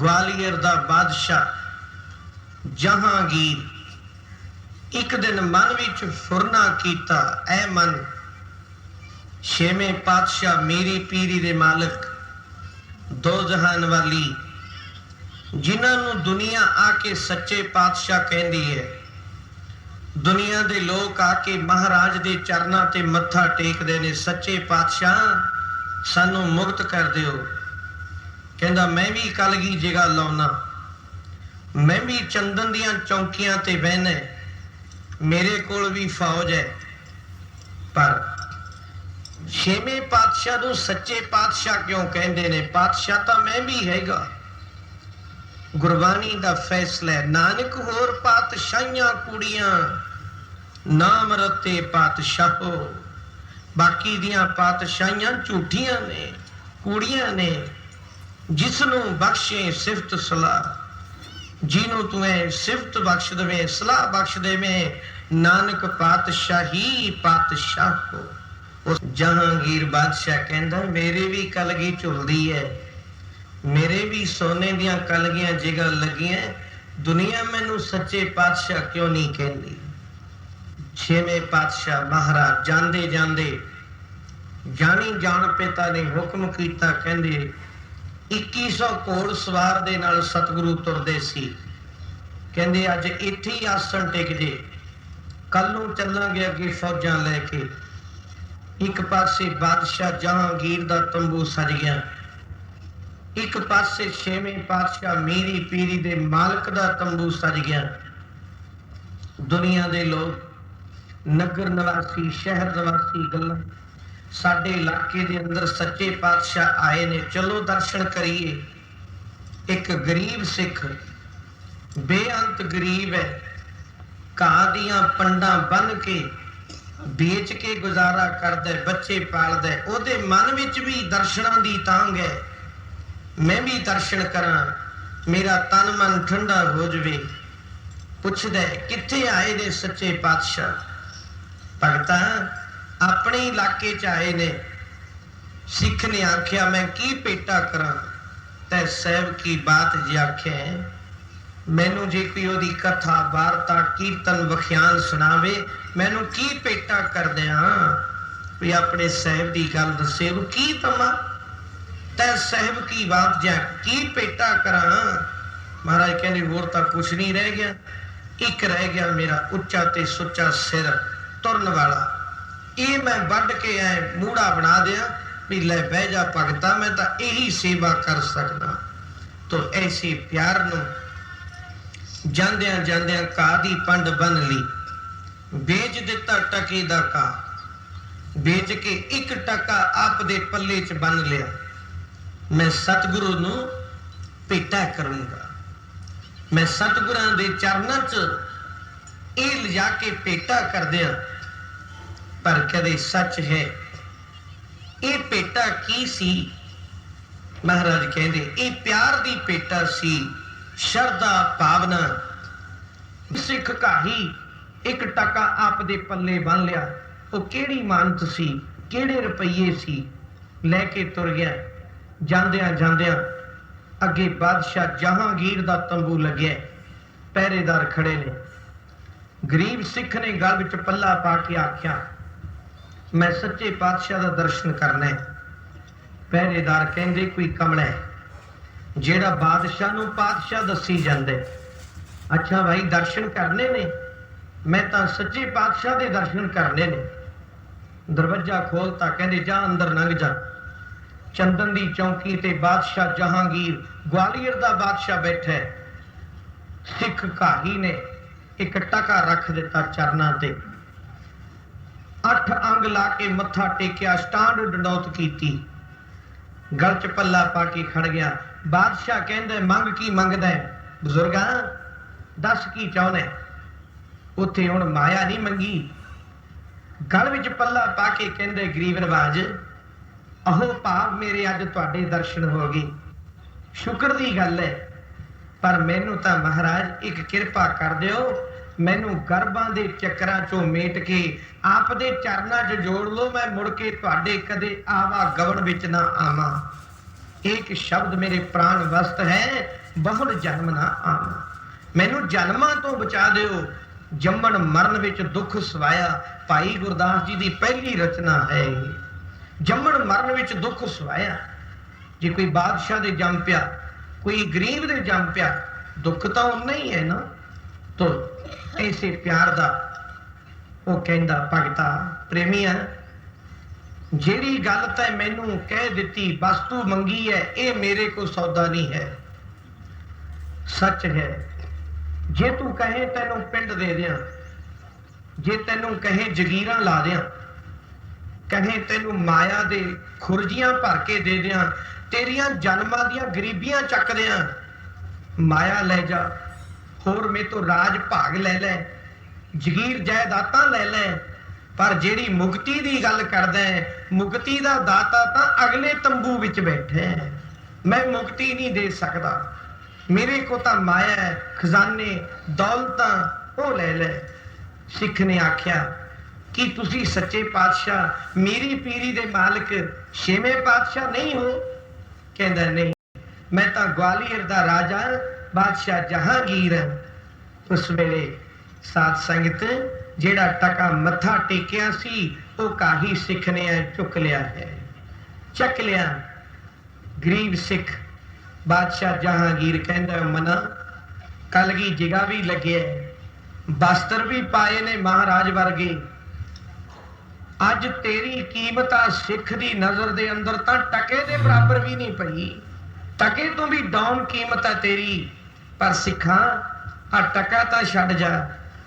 ਗਵਾਲੀਅਰ ਦਾ ਬਾਦਸ਼ਾਹ ਜਹਾਂਗੀਰ ਇੱਕ ਦਿਨ ਮਨ ਵਿੱਚ ਫੁਰਨਾ ਕੀਤਾ, ਐ ਮਨ, ਛੇਵੇਂ ਪਾਤਸ਼ਾਹ ਮੇਰੀ ਪੀਰੀ ਦੇ ਮਾਲਕ, ਦੋ ਜਹਾਨ ਵਾਲੀ, ਜਿਨ੍ਹਾਂ ਨੂੰ ਦੁਨੀਆ ਆ ਕੇ ਸੱਚੇ ਪਾਤਸ਼ਾਹ ਕਹਿੰਦੀ ਹੈ ਦੁਨੀਆ ਦੇ ਲੋਕ ਆ ਕੇ ਮਹਾਰਾਜ ਦੇ ਚਰਨਾਂ ਤੇ ਮੱਥਾ ਟੇਕਦੇ ਨੇ, ਸੱਚੇ ਪਾਤਸ਼ਾਹ, ਸਾਨੂੰ ਮੁਕਤ ਕਰ ਦਿਓ। ਕਹਿੰਦਾ, ਮੈਂ ਵੀ ਕਲਗੀ ਜਗ੍ਹਾ ਲਾਉਣਾ ਮੈਂ ਵੀ ਚੰਦਨ ਦੀਆਂ ਚੌਂਕੀਆਂ ਤੇ ਬਹਿਣਾ ਮੇਰੇ ਕੋਲ ਵੀ ਫੌਜ ਹੈ। ਪਰ ਛੇਵੇਂ ਪਾਤਸ਼ਾਹ ਨੂੰ ਸੱਚੇ ਪਾਤਸ਼ਾਹ ਕਿਉਂ ਕਹਿੰਦੇ ਨੇ? ਪਾਤਸ਼ਾਹ ਤਾਂ ਮੈਂ ਵੀ ਹੈਗਾ। ਗੁਰਬਾਣੀ ਦਾ ਫੈਸਲਾ ਹੈ, ਨਾਨਕ ਹੋਰ ਪਾਤਸ਼ਾਹੀਆਂ ਕੁੜੀਆਂ, ਨਾਮ ਰਤੇ ਪਾਤਸ਼ਾਹੋ। ਬਾਕੀ ਦੀਆਂ ਪਾਤਸ਼ਾਹੀਆਂ ਝੂਠੀਆਂ ਨੇ, ਕੁੜੀਆਂ ਨੇ। ਜਿਸ ਨੂੰ ਬਖਸ਼ੇ ਸਿਫਤ ਸਲਾਹ, ਜਿਹਨੂੰ ਤੂੰ ਐ ਸਿਫਤ ਬਖਸ਼ ਦੇਵੇਂ, ਸਲਾਹ ਬਖਸ਼ ਦੇਵੇਂ, ਨਾਨਕ ਪਾਤਸ਼ਾਹੀ ਪਾਤਸ਼ਾਹ ਕੋ। ਉਸ ਜਹਾਂਗੀਰ ਬਾਦਸ਼ਾਹ ਕਹਿੰਦਾ, ਮੇਰੇ ਵੀ ਕਲਗੀ ਝੁਲਦੀ ਹੈ ਮੇਰੇ ਵੀ ਸੋਨੇ ਦੀਆਂ ਕਲਗੀਆਂ ਜਿਗਰ ਲੱਗੀਆਂ, ਦੁਨੀਆ ਮੈਨੂੰ ਸੱਚੇ ਪਾਤਸ਼ਾਹ ਕਿਉਂ ਨਹੀਂ ਕਹਿੰਦੀ? ਛੇਵੇਂ ਪਾਤਸ਼ਾਹ ਮਹਾਰਾਜ ਜਾਂਦੇ ਜਾਂਦੇ ਜਾਣੀ ਜਾਣ ਪਿਤਾ ਨੇ ਹੁਕਮ ਕੀਤਾ, ਕਹਿੰਦੇ 2100 ਘੋੜ ਸਵਾਰ ਦੇ ਨਾਲ ਸਤਿਗੁਰੂ ਤੁਰਦੇ ਸੀ। ਕਹਿੰਦੇ, ਅੱਜ ਇੱਥੇ ਹੀ ਆਸਣ ਟਿਕ ਜੇ। ਕੱਲ ਨੂੰ ਚੱਲਾਂਗੇ ਅੱਗੇ ਫੌਜਾਂ ਲੈ ਕੇ। ਇੱਕ ਪਾਸੇ ਬਾਦਸ਼ਾਹ ਜਹਾਂਗੀਰ ਦਾ ਤੰਬੂ ਸਜ ਗਿਆ। ਇੱਕ ਪਾਸੇ ਛੇਵੇਂ ਪਾਤਸ਼ਾਹ ਮੀਰੀ ਪੀਰੀ ਦੇ ਮਾਲਕ ਦਾ ਤੰਬੂ ਸਜ ਗਿਆ। ਦੁਨੀਆ ਦੇ ਲੋਕ, ਨਗਰ ਨਿਵਾਸੀ, ਸ਼ਹਿਰ ਨਿਵਾਸੀ ਗੱਲਾਂ ਸਾਡੇ ਇਲਾਕੇ ਦੇ ਅੰਦਰ ਸੱਚੇ ਪਾਤਸ਼ਾਹ ਆਏ ਨੇ। ਚਲੋ ਦਰਸ਼ਨ ਕਰੀਏ। ਇੱਕ ਗਰੀਬ ਸਿੱਖ, ਬੇਅੰਤ ਗਰੀਬ ਹੈ। ਘਾਹ ਦੀਆਂ ਪੰਡਾਂ ਬੰਨ ਕੇ ਵੇਚ ਕੇ ਗੁਜ਼ਾਰਾ ਕਰਦਾ ਬੱਚੇ ਪਾਲਦਾ ਉਹਦੇ ਮਨ ਵਿੱਚ ਵੀ ਦਰਸ਼ਨਾਂ ਦੀ ਤਾਂਗ ਹੈ। ਮੈਂ ਵੀ ਦਰਸ਼ਨ ਕਰਾਂ। ਮੇਰਾ ਤਨ ਮਨ ਠੰਡਾ ਹੋ ਜਵੇ। ਪੁੱਛਦਾ ਕਿੱਥੇ ਆਏ ਨੇ ਸੱਚੇ ਪਾਤਸ਼ਾਹ? ਭਗਤਾਂ ਆਪਣੇ ਇਲਾਕੇ ਚ ਆਏ ਨੇ। ਸਿੱਖ ਨੇ ਆਖਿਆ, ਮੈਂ ਕੀ ਪੇਟਾ ਕਰਾਂ? ਤੈ ਸਹਿਬ ਕੀ ਬਾਤ ਜੀ ਆਖਿਆ ਮੈਨੂੰ ਜੇ ਕੋਈ ਉਹਦੀ ਕਥਾ, ਵਾਰਤਾ, ਕੀਰਤਨ, ਵਖਿਆਨ ਸੁਣਾਵੇ, ਮੈਨੂੰ ਕੀ ਪੇਟਾ ਕਰ ਦਿਆਂ? ਵੀ ਆਪਣੇ ਸਹਿਬ ਦੀ ਗੱਲ ਦੱਸੇ, ਉਹ ਕੀ ਤਮਾ? ਤੈ ਸਹਿਬ ਕੀ ਬਾਤ ਜਾਂ ਕੀ ਪੇਟਾ ਕਰਾਂ? ਮਹਾਰਾਜ ਕਹਿੰਦੇ, ਹੋਰ ਤਾਂ ਕੁਛ ਨਹੀਂ ਰਹਿ ਗਿਆ। ਇੱਕ ਰਹਿ ਗਿਆ ਮੇਰਾ ਉੱਚਾ ਤੇ ਸੁੱਚਾ ਸਿਰ ਤੁਰਨ ਵਾਲਾ। ਇਹ ਮੈਂ ਵੱਢ ਕੇ ਐ ਮੂੜਾ ਬਣਾ ਦਿਆਂ ਵੀ ਲੈ ਬਹਿ ਜਾ ਭਗਤਾ, ਮੈਂ ਤਾਂ ਇਹੀ ਸੇਵਾ ਕਰ ਸਕਦਾ। ਤੋ ਐਸੇ ਪਿਆਰ ਨੂੰ ਜਾਂਦਿਆਂ ਜਾਂਦਿਆਂ ਘਾਹ ਦੀ ਪੰਡ ਬੰਨ ਲਈ? ਵੇਚ ਦਿੱਤਾ ਟਕੇ ਦਾ ਕਾ ਵੇਚ ਕੇ ਇੱਕ ਟਕਾ ਆਪ ਦੇ ਪੱਲੇ 'ਚ ਬੰਨ ਲਿਆ। ਮੈਂ ਸਤਿਗੁਰੂ ਨੂੰ ਭੇਟਾ ਕਰੂੰਗਾ। ਮੈਂ ਸਤਿਗੁਰਾਂ ਦੇ ਚਰਨਾਂ 'ਚ ਇਹ ਲਿਜਾ ਕੇ ਭੇਟਾ ਕਰਦਿਆਂ ਪਰ ਕਦੇ ਸੱਚ ਹੈ। ਇਹ ਪੇਟਾ ਕੀ ਸੀ? ਮਹਾਰਾਜ ਕਹਿੰਦੇ, ਇਹ ਪਿਆਰ ਦੀ ਪੇਟਾ ਸੀ, ਸ਼ਰਧਾ, ਭਾਵਨਾ। ਸਿੱਖ ਕਾਹੀ ਇੱਕ ਟਕਾ ਆਪ ਦੇ ਪੱਲੇ ਬੰਨ ਲਿਆ। ਉਹ ਕਿਹੜੀ ਮਾਨਤ ਸੀ, ਕਿਹੜੇ ਰੁਪਈਏ ਸੀ? ਲੈ ਕੇ ਤੁਰ ਗਿਆ। ਜਾਂਦਿਆਂ ਜਾਂਦਿਆਂ ਅੱਗੇ ਬਾਦਸ਼ਾਹ ਜਹਾਂਗੀਰ ਦਾ ਤੰਬੂ ਲੱਗਿਆ। ਪਹਿਰੇਦਾਰ ਖੜੇ ਨੇ। ਗਰੀਬ ਸਿੱਖ ਨੇ ਗਲ ਵਿੱਚ ਪੱਲਾ ਪਾ ਕੇ ਆਖਿਆ ਮੈਂ ਸੱਚੇ ਪਾਤਸ਼ਾਹ ਦਾ ਦਰਸ਼ਨ ਕਰਨਾ ਹੈ। ਪਹਿਰੇਦਾਰ ਕਹਿੰਦੇ, ਕੋਈ ਕਮਲਾ ਹੈ, ਜਿਹੜਾ ਬਾਦਸ਼ਾਹ ਨੂੰ ਪਾਤਸ਼ਾਹ ਦੱਸੀ ਜਾਂਦੇ ਅੱਛਾ ਭਾਈ, ਦਰਸ਼ਨ ਕਰਨੇ ਨੇ? ਮੈਂ ਤਾਂ ਸੱਚੇ ਪਾਤਸ਼ਾਹ ਦੇ ਦਰਸ਼ਨ ਕਰਨੇ ਨੇ। ਦਰਵਾਜ਼ਾ ਖੋਲਤਾ, ਕਹਿੰਦੇ, ਜਾ ਅੰਦਰ ਲੰਘ ਜਾ। ਚੰਦਨ ਦੀ ਚੌਂਕੀ ਤੇ ਬਾਦਸ਼ਾਹ ਜਹਾਂਗੀਰ, ਗਵਾਲੀਅਰ ਦਾ ਬਾਦਸ਼ਾਹ ਬੈਠਾ ਹੈ। ਸਿੱਖ ਕਾਹੀ ਨੇ ਇੱਕ ਟਕਾ ਰੱਖ ਦਿੱਤਾ ਚਰਨਾਂ ਤੇ। ਅੱਠ ਅੰਗ ਲਾ ਕੇ ਮੱਥਾ ਟੇਕਿਆ, ਸਟਾਂਡ ਡੰਡੌਤ ਕੀਤੀ। ਗਲ ਚ ਪੱਲਾ ਪਾ ਕੇ ਖੜ ਗਿਆ। ਬਾਦਸ਼ਾਹ ਕਹਿੰਦਾ, ਮੰਗ ਕੀ ਮੰਗਦਾ ਹੈ? ਬਜ਼ੁਰਗਾ, ਦੱਸ ਕੀ ਚਾਹੁੰਦਾ ਉੱਥੇ ਹੁਣ ਮਾਇਆ ਨਹੀਂ ਮੰਗੀ। ਗਲ ਵਿੱਚ ਪੱਲਾ ਪਾ ਕੇ ਕਹਿੰਦੇ, ਗਰੀਬ ਨਵਾਜ ਅਹੋ ਭਾਵ ਮੇਰੇ ਅੱਜ ਤੁਹਾਡੇ ਦਰਸ਼ਨ ਹੋ ਗਏ। ਸ਼ੁਕਰ ਦੀ ਗੱਲ ਹੈ, ਪਰ ਮੈਨੂੰ ਤਾਂ ਮਹਾਰਾਜ ਇੱਕ ਕਿਰਪਾ ਕਰ ਦਿਓ ਮੈਨੂੰ ਗਰਬਾਂ ਦੇ ਚੱਕਰਾਂ ਚੋਂ ਮੇਟ ਕੇ ਆਪ ਦੇ ਚਰਨਾਂ 'ਚ ਜੋੜ ਲਓ, ਮੈਂ ਮੁੜ ਕੇ ਤੁਹਾਡੇ ਕਦੇ ਆਵਾ ਗਵਣ ਵਿੱਚ ਨਾ ਆਵਾਂ। ਇੱਕ ਸ਼ਬਦ ਮੇਰੇ ਪ੍ਰਾਣ ਵਸਤ ਹੈ ਬਹੁੜ ਜਨਮ ਨਾ ਆਵਾਂ। ਮੈਨੂੰ ਜਨਮਾਂ ਤੋਂ ਬਚਾ ਦਿਓ, ਜੰਮਣ ਮਰਨ ਵਿੱਚ ਦੁੱਖ ਸਵਾਇਆ, ਭਾਈ ਗੁਰਦਾਸ ਜੀ ਦੀ ਪਹਿਲੀ ਰਚਨਾ ਹੈ ਜੰਮਣ ਮਰਨ ਵਿੱਚ ਦੁੱਖ ਸਵਾਇਆ, ਜੇ ਕੋਈ ਬਾਦਸ਼ਾਹ ਦੇ ਜੰਮ ਪਿਆ, ਕੋਈ ਗਰੀਬ ਦੇ ਜੰਮ ਪਿਆ, ਦੁੱਖ ਤਾਂ ਉਨਾ ਹੀ ਹੈ ਨਾ। ਤੋ ਐਸੇ ਪਿਆਰ ਦਾ ਉਹ ਕਹਿੰਦਾ, ਭਗਤਾ ਪ੍ਰੇਮੀਆ ਜਿਹੜੀ ਗੱਲ ਤਾਂ ਮੈਨੂੰ ਕਹਿ ਦਿੱਤੀ ਵਸਤੂ ਮੰਗੀ ਹੈ ਇਹ ਮੇਰੇ ਕੋ ਸੌਦਾ ਨਹੀਂ ਹੈ। ਸੱਚ ਹੈ, ਜੇ ਤੂੰ ਕਹੇ ਤੈਨੂੰ ਪਿੰਡ ਦੇ ਦਿਆਂ, ਜੇ ਤੈਨੂੰ ਕਹੇ ਜਗੀਰਾਂ ਲਾ ਦਿਆਂ, ਕਹੇ ਤੈਨੂੰ ਮਾਇਆ ਦੇ ਖੁਰਜੀਆਂ ਭਰ ਕੇ ਦੇ ਦਿਆਂ, ਤੇਰੀਆਂ ਜਨਮਾਂ ਦੀਆਂ ਗਰੀਬੀਆਂ ਚੱਕ ਦਿਆਂ, ਮਾਇਆ ਲੈ ਜਾ ਹੋਰ ਮੇ ਤੋਂ ਰਾਜ ਭਾਗ ਲੈ ਲੈ, ਜਗੀਰ ਜਾਇਦਾਦਾਂ ਲੈ ਲੈ। ਪਰ ਜਿਹੜੀ ਮੁਕਤੀ ਦੀ ਗੱਲ ਕਰਦਾ ਹੈ, ਮੁਕਤੀ ਦਾ ਦਾਤਾ ਤਾਂ ਅਗਲੇ ਤੰਬੂ ਵਿੱਚ ਬੈਠਾ ਹੈ। ਮੈਂ ਮੁਕਤੀ ਨਹੀਂ ਦੇ ਸਕਦਾ। ਮੇਰੇ ਕੋ ਤਾਂ ਮਾਇਆ ਹੈ, ਖਜ਼ਾਨੇ, ਦੌਲਤਾਂ, ਉਹ ਲੈ ਲੈ। ਸਿੱਖ ਨੇ ਆਖਿਆ, ਕਿ ਤੁਸੀਂ ਸੱਚੇ ਪਾਤਸ਼ਾਹ, ਮੇਰੀ ਪੀਰੀ ਦੇ ਮਾਲਕ, ਛੇਵੇਂ ਪਾਤਸ਼ਾਹ ਨਹੀਂ ਹੋ? ਕਹਿੰਦਾ, ਨਹੀਂ। ਮੈਂ ਤਾਂ ਗਵਾਲੀਅਰ ਦਾ ਰਾਜਾ, ਬਾਦਸ਼ਾਹ ਜਹਾਂਗੀਰ ਉਸ ਵੇਲੇ ਸਾਧ ਸੰਗਤ ਜਿਹੜਾ ਟਕਾ ਮੱਥਾ ਟੇਕਿਆ ਸੀ, ਉਹ ਕਾਹੀ ਸਿੱਖ ਨੇ ਚੁੱਕ ਲਿਆ ਹੈ। ਚੱਕ ਲਿਆ। ਗਰੀਬ ਸਿੱਖ, ਬਾਦਸ਼ਾਹ ਜਹਾਂਗੀਰ ਕਹਿੰਦਾ, ਮਨਾ ਕਲਗੀ ਜਿਗਾ ਵੀ ਲੱਗਿਆ ਬਸਤਰ ਵੀ ਪਾਏ ਨੇ ਮਹਾਰਾਜ ਵਰਗੇ। ਅੱਜ ਤੇਰੀ ਕੀਮਤ ਆ ਸਿੱਖ ਦੀ ਨਜ਼ਰ ਦੇ ਅੰਦਰ ਤਾਂ ਟਕੇ ਦੇ ਬਰਾਬਰ ਵੀ ਨਹੀਂ ਪਈ। ਟਕੇ ਤੋਂ ਵੀ ਡਾਊਨ ਕੀਮਤ ਆ ਤੇਰੀ, ਪਰ ਸਿੱਖਾਂ ਆ ਟਕਾ ਤਾਂ ਛੱਡ ਜਾ।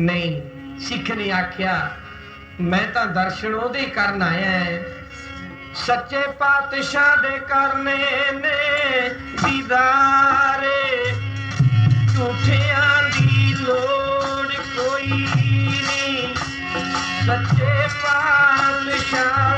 ਨਹੀਂ, ਸਿੱਖ ਨੇ ਆਖਿਆ, ਮੈਂ ਤਾਂ ਦਰਸ਼ਨ ਉਹਦੇ ਕਰਨ ਆਇਆ ਹੈ ਸੱਚੇ ਪਾਤਸ਼ਾਹ ਦੇ ਕਰਨੇ ਨੇ ਦੀਦਾਰੇ, ਝੂਠਿਆਂ ਦੀ ਲੋੜ ਕੋਈ ਨਹੀਂ। ਸੱਚੇ ਪਾਤਸ਼ਾਹ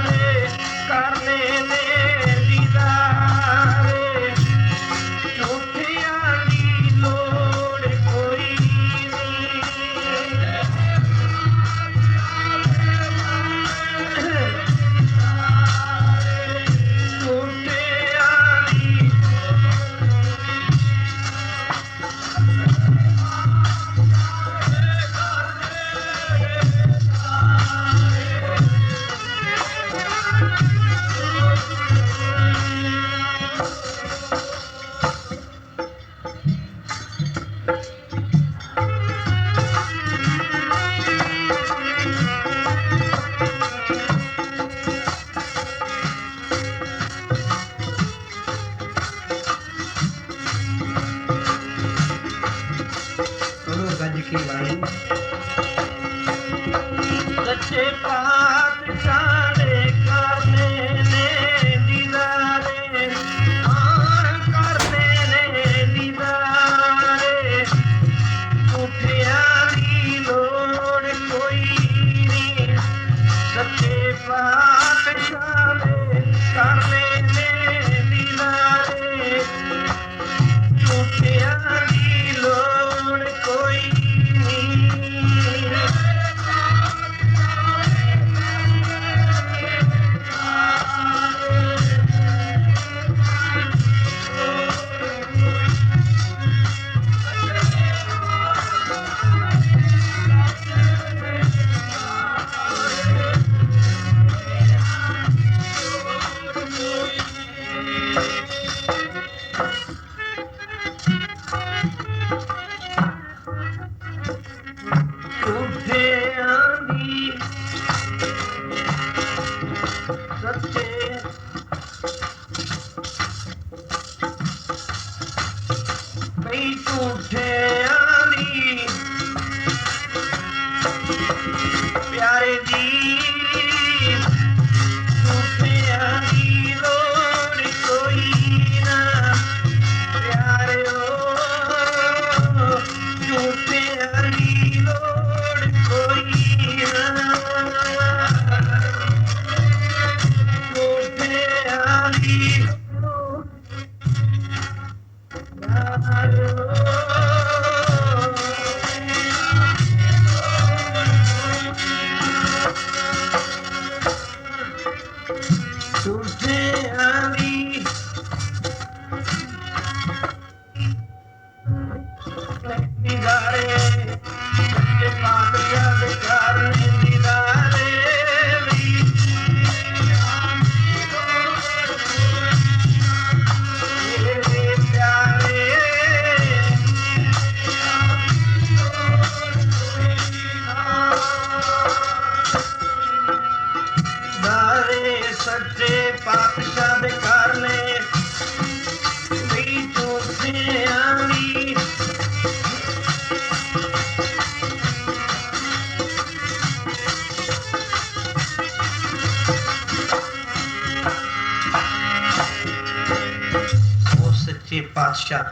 ਪਾਤਸ਼ਾਹ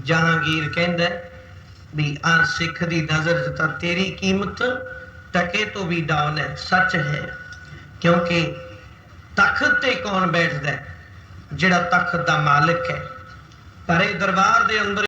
ਜਹਾਂਗੀਰ ਕਹਿੰਦਾ ਵੀ ਆ ਸਿੱਖ ਦੀ ਨਜ਼ਰ 'ਚ ਤਾਂ ਤੇਰੀ ਕੀਮਤ ਟਕੇ ਤੋਂ ਵੀ ਡਾਊਨ ਹੈ, ਸੱਚ ਹੈ। ਕਿਉਂਕਿ ਤਖਤ ਤੇ ਕੌਣ ਬੈਠਦਾ ਜਿਹੜਾ ਤਖਤ ਦਾ ਮਾਲਕ ਹੈ। ਪਰ ਇਹ ਦਰਬਾਰ ਦੇ ਅੰਦਰ